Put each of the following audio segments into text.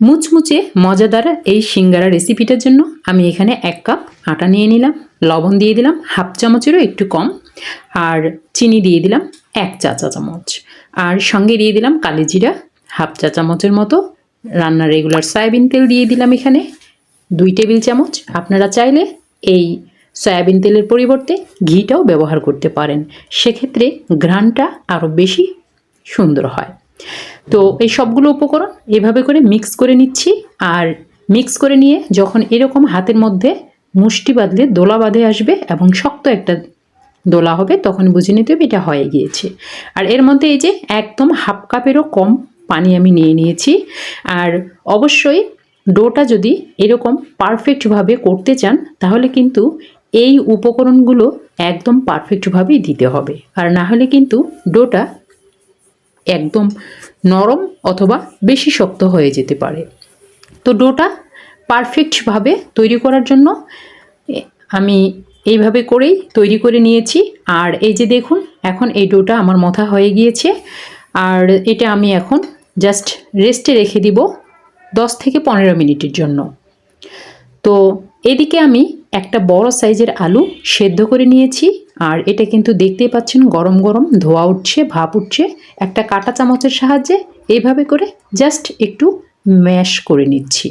মুচমুচে মজাদার এই সিঙ্গারা রেসিপিটার জন্য আমি এখানে এক কাপ আটা নিয়ে নিলাম, লবণ দিয়ে দিলাম, হাফ চামচেরও একটু কম, আর চিনি দিয়ে দিলাম এক চা চা চামচ। আর সঙ্গে দিয়ে দিলাম কালি জিরা, হাফ চা চামচের মতো রান্নার রেগুলার সয়াবিন তেল দিয়ে দিলাম এখানে, দুই টেবিল চামচ। আপনারা চাইলে এই সয়াবিন তেলের পরিবর্তে ঘিটাও ব্যবহার করতে পারেন। সেক্ষেত্রে ঘ্রাণটা আরও বেশি সুন্দর হয়। তো এই সবগুলো উপকরণ এভাবে করে মিক্স করে নিচ্ছি আর মিক্স করে নিয়ে যখন এরকম হাতের মধ্যে মুষ্টি বাঁধলে দোলা বাঁধে আসবে এবং শক্ত একটা দোলা হবে, তখন বুঝে নিতে হবে এটা হয়ে গিয়েছে। আর এর মধ্যে এই যে একদম হাফ কাপেরও কম পানি আমি নিয়ে নিয়েছি। আর অবশ্যই ডোটা যদি এরকম পারফেক্টভাবে করতে চান, তাহলে কিন্তু এই উপকরণগুলো একদম পারফেক্টভাবেই দিতে হবে। আর না হলে কিন্তু ডোটা একদম নরম অথবা বেশি শক্ত হয়ে যেতে পারে। তো ডোটা পারফেক্টভাবে তৈরি করার জন্য আমি এইভাবে করেই তৈরি করে নিয়েছি। আর এই যে দেখুন, এখন এই ডোটা আমার মথা হয়ে গিয়েছে। আর এটা আমি এখন জাস্ট রেস্টে রেখে দিব দশ থেকে পনেরো মিনিটের জন্য। তো এদিকে আমি একটা বড় সাইজের আলু সেদ্ধ করে নিয়েছি, আর এটা কিন্তু দেখতেই পাচ্ছেন গরম গরম ধোয়া উঠছে, ভাপ উঠছে। একটা কাঁটা চামচের সাহায্যে এইভাবে করে জাস্ট একটু ম্যাশ করে নিচ্ছি।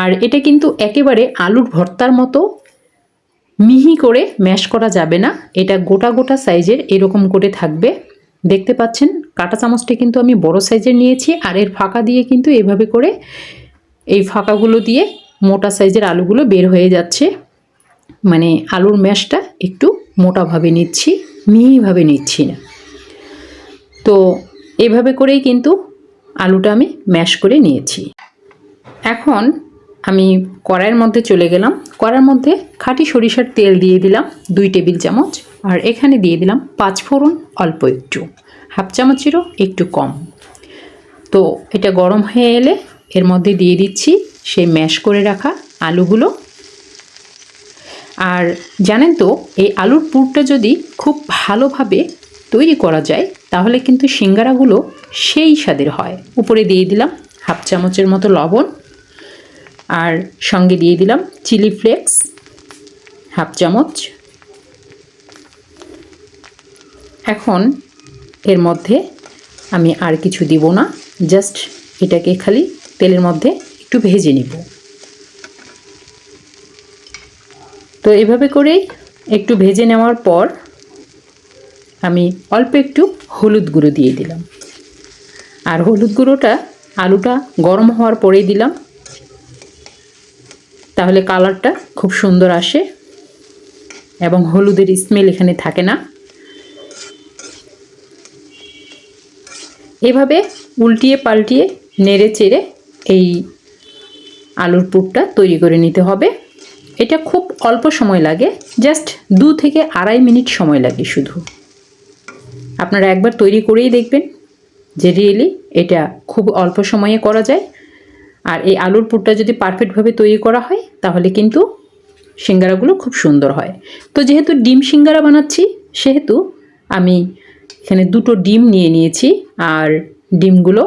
আর এটা কিন্তু একেবারে আলুর ভর্তার মতো মিহি করে ম্যাশ করা যাবে না। এটা গোটা গোটা সাইজের এরকম করে থাকবে। দেখতে পাচ্ছেন কাঁটা চামচটা কিন্তু আমি বড় সাইজের নিয়েছি, আর এর ফাঁকা দিয়ে কিন্তু এভাবে করে এই ফাঁকাগুলো দিয়ে মোটা সাইজের আলুগুলো বের হয়ে যাচ্ছে। মানে আলুর ম্যাশটা একটু মোটাভাবে নিচ্ছি, মিহিভাবে নিচ্ছি না। তো এভাবে করেই কিন্তু আলুটা আমি ম্যাশ করে নিয়েছি। এখন আমি কড়াইয়ের মধ্যে চলে গেলাম। কড়াইয়ের মধ্যে খাঁটি সরিষার তেল দিয়ে দিলাম দুই টেবিল চামচ, আর এখানে দিয়ে দিলাম পাঁচ ফোড়ন অল্প একটু, হাফ চামচেরও একটু কম। তো এটা গরম হয়ে এলে এর মধ্যে দিয়ে দিচ্ছি সেই ম্যাশ করে রাখা আলুগুলো। আর জানেন তো, এই আলুর পুরটা যদি খুব ভালোভাবে তৈরি করা যায়, তাহলে কিন্তু সিঙ্গারাগুলো সেই স্বাদের হয়। উপরে দিয়ে দিলাম হাফ চামচের মতো লবণ, আর সঙ্গে দিয়ে দিলাম চিলি ফ্লেক্স, হাফ চামচ। এখন এর মধ্যে আমি আর কিছু দিব না, জাস্ট এটাকে খালি তেলের মধ্যে একটু ভেজে নিব। তো এভাবে করেই একটু ভেজে নেওয়ার পর আমি অল্প একটু হলুদ গুঁড়ো দিয়ে দিলাম। আর হলুদ গুঁড়োটা আলুটা গরম হওয়ার পরেই দিলাম। তাহলে কালারটা খুব সুন্দর আসে এবং হলুদের স্মেল এখানে থাকে না। এভাবে উল্টিয়ে পাল্টিয়ে নেড়ে চেড়ে এই আলুর পুরটা তৈরি করে নিতে হবে। এটা খুব অল্প সময় লাগে, জাস্ট দু থেকে আড়াই মিনিট সময় লাগে শুধু। আপনারা একবার তৈরি করেই দেখবেন যে রিয়েলি এটা খুব অল্প সময়ে করা যায়। আর এই আলুর পুরটা যদি পারফেক্টভাবে তৈরি করা হয়, তাহলে কিন্তু সিঙ্গারাগুলো খুব সুন্দর হয়। তো যেহেতু ডিম সিঙ্গারা বানাচ্ছি, সেহেতু আমি এখানে দুটো ডিম নিয়ে নিয়েছি। আর ডিমগুলো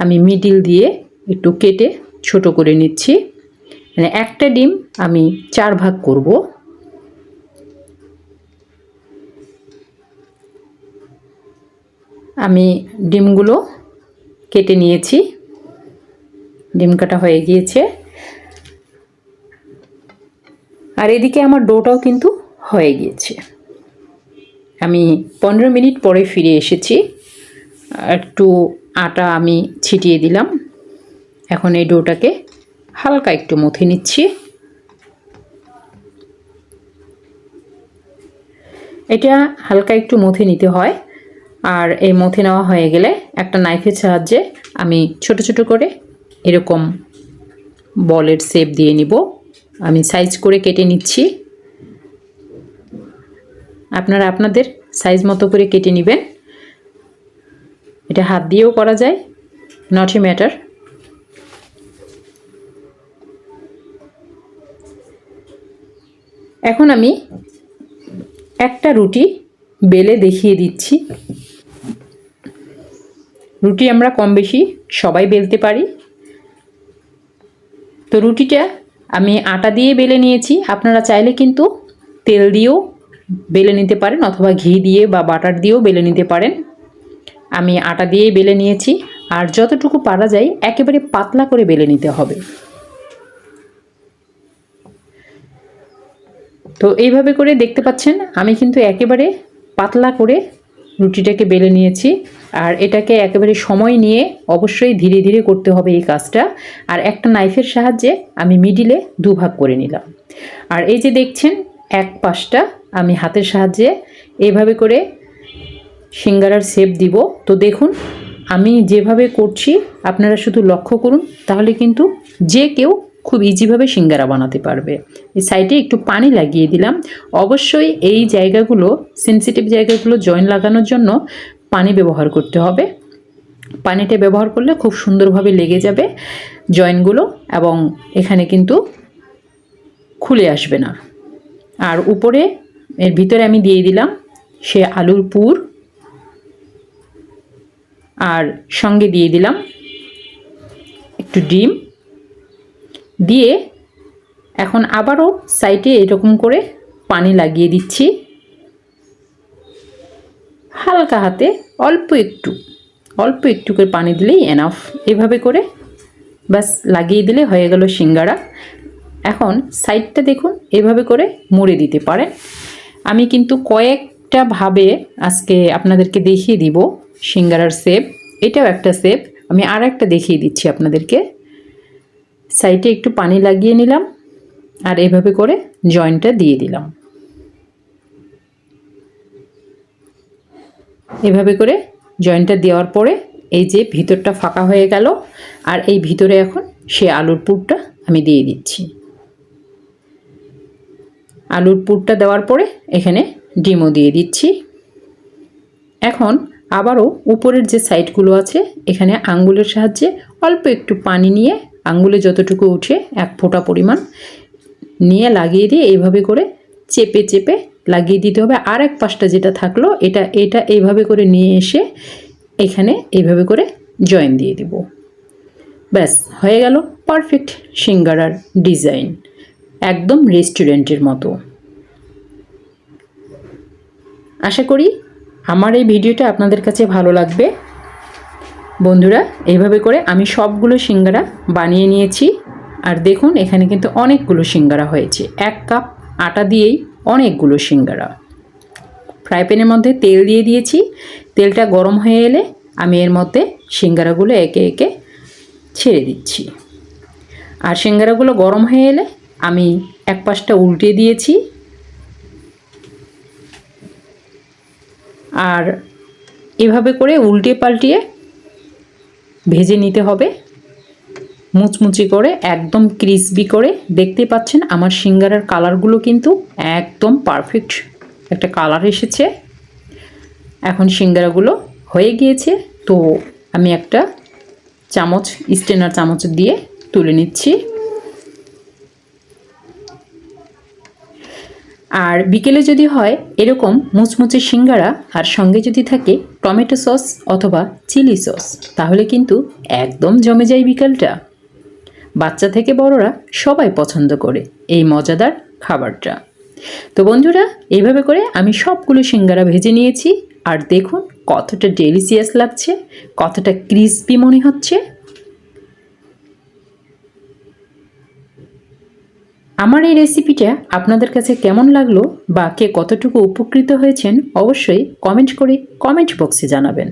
আমি মিডিল দিয়ে একটু কেটে ছোট করে নিচ্ছি। মানে একটা ডিম আমি চার ভাগ করব। আমি ডিমগুলো কেটে নিয়েছি। ডিম কাটা হয়ে গিয়েছে। আর এদিকে আমার ডোটাও কিন্তু হয়ে গিয়েছে। আমি পনেরো মিনিট পরে ফিরে এসেছি। একটু আটা আমি ছিটিয়ে দিলাম। এখন এই ডোটাকে হালকা একটু মথে নিচ্ছি। এটা হালকা একটু মথে নিতে হয়। আর এই মথে নেওয়া হয়ে গেলে একটা নাইফের সাহায্যে আমি ছোট ছোট করে এরকম বলের শেপ দিয়ে নিব। আমি সাইজ করে কেটে নিচ্ছি। আপনারা আপনাদের সাইজ মতো করে কেটে নেবেন। এটা হাত দিয়েও করা যায় নট এ ম্যাটার এখন আমি একটা রুটি বেলে দেখিয়ে দিচ্ছি। রুটি আমরা কম বেশি সবাই বেলতে পারি। তো রুটিটা আমি আটা দিয়ে বেলে নিয়েছি। আপনারা চাইলে কিন্তু তেল দিয়েও বেলে নিতে পারেন অথবা ঘি দিয়ে বা বাটার দিয়েও বেলে নিতে পারেন। আমি আটা দিয়েই বেলে নিয়েছি। আর যতটুকু পারা যায় একেবারে পাতলা করে বেলে নিতে হবে। তো এইভাবে করে দেখতে পাচ্ছেন, আমি কিন্তু একেবারে পাতলা করে রুটিটাকে বেলে নিয়েছি। আর এটাকে একেবারে সময় নিয়ে অবশ্যই ধীরে ধীরে করতে হবে এই কাজটা। আর একটা নাইফের সাহায্যে আমি মিডিলে দুভাগ করে নিলাম। আর এই যে দেখছেন, এক পাশটা আমি হাতের সাহায্যে এইভাবে করে সিঙ্গারার শেপ দিব। তো দেখুন, আমি যেভাবে করছি, আপনারা শুধু লক্ষ্য করুন, তাহলে কিন্তু যে কেউ খুব ইজিভাবে সিঙ্গারা বানাতে পারবে। এই সাইডে একটু পানি লাগিয়ে দিলাম। অবশ্যই এই জায়গাগুলো সেন্সিটিভ জায়গাগুলো জয়েন লাগানোর জন্য পানি ব্যবহার করতে হবে। পানিটা ব্যবহার করলে খুব সুন্দরভাবে লেগে যাবে জয়েন্টগুলো এবং এখানে কিন্তু খুলে আসবে না। আর উপরে, এর ভিতরে আমি দিয়ে দিলাম সে আলুর পুর। আর সঙ্গে দিয়ে দিলাম একটু ডিম। দিয়ে এখন আবারও সাইডে এরকম করে পানি লাগিয়ে দিচ্ছি। হালকা হাতে অল্প একটু অল্প একটু করে পানি দিলেই এনাফ এভাবে করে ব্যাস লাগিয়ে দিলে হয়ে গেল সিঙ্গারা। এখন সাইডটা দেখুন, এভাবে করে মুড়ে দিতে পারেন। আমি কিন্তু কয়েকটা ভাবে আজকে আপনাদেরকে দেখিয়ে দিব সিঙ্গারার সেপ এটাও একটা সেপ আমি আর একটা দেখিয়ে দিচ্ছি আপনাদেরকে। সাইডে একটু পানি লাগিয়ে নিলাম আর এভাবে করে জয়েন্টটা দিয়ে দিলাম। এভাবে করে জয়েন্টটা দেওয়ার পরে এই যে ভিতরটা ফাঁকা হয়ে গেল আর এই ভিতরে এখন সে আলুর পুরটা আমি দিয়ে দিচ্ছি। আলুর পুরটা দেওয়ার পরে এখানে ডিমও দিয়ে দিচ্ছি। এখন আবারও উপরের যে সাইডগুলো আছে এখানে আঙ্গুলের সাহায্যে অল্প একটু পানি নিয়ে আঙ্গুলে যতটুকু উঠে এক ফোঁটা পরিমাণ নিয়ে লাগিয়ে দিয়ে এইভাবে করে চেপে চেপে লাগিয়ে দিতে হবে। আর এক পাশটা যেটা থাকল, এটা এটা এইভাবে করে নিয়ে এসে এখানে এইভাবে করে জয়েন দিয়ে দিব। ব্যাস, হয়ে গেল পারফেক্ট সিঙ্গারার ডিজাইন, একদম রেস্টুরেন্টের মতো। আশা করি আমার এই ভিডিওটা আপনাদের কাছে ভালো লাগবে। বন্ধুরা, এইভাবে করে আমি সবগুলো সিঙ্গারা বানিয়ে নিয়েছি। আর দেখুন, এখানে কিন্তু অনেকগুলো সিঙ্গারা হয়েছে। এক কাপ আটা দিয়েই অনেকগুলো সিঙ্গারা। ফ্রাই প্যানের মধ্যে তেল দিয়ে দিয়েছি। তেলটা গরম হয়ে এলে আমি এর মধ্যে সিঙ্গারাগুলো একে একে ছেড়ে দিচ্ছি। আর সিঙ্গারাগুলো গরম হয়ে এলে আমি এক পাশটা উল্টে দিয়েছি। আর এভাবে করে উল্টে পাল্টিয়ে ভেজে নিতে হবে। মুচমুচি করে, একদম ক্রিসপি করে। দেখতে পাচ্ছেন আমার সিঙ্গারার কালারগুলো কিন্তু একদম পারফেক্ট একটা কালার এসেছে। এখন সিঙ্গারাগুলো হয়ে গিয়েছে। তো আমি একটা চামচ স্টেনার চামচ দিয়ে তুলে নিচ্ছি। আর বিকেলে যদি হয়, এরকম মুচমুচে সিঙ্গারা আর সঙ্গে যদি থাকে টমেটো সস অথবা চিলি সস, তাহলে কিন্তু একদম জমে যায় বিকেলটা। বাচ্চা থেকে বড়রা সবাই পছন্দ করে এই মজাদার খাবারটা। তো বন্ধুরা, এইভাবে করে আমি সবগুলো সিঙ্গারা ভেজে নিয়েছি, আর দেখুন কতটা ডেলিসিয়াস লাগছে, কতটা ক্রিসপি মনে হচ্ছে। আমার এই রেসিপিটা আপনাদের কাছে কেমন লাগল বা কে কতটুকু উপকৃত হয়েছেন অবশ্যই কমেন্ট করে কমেন্ট বক্সে জানাবেন।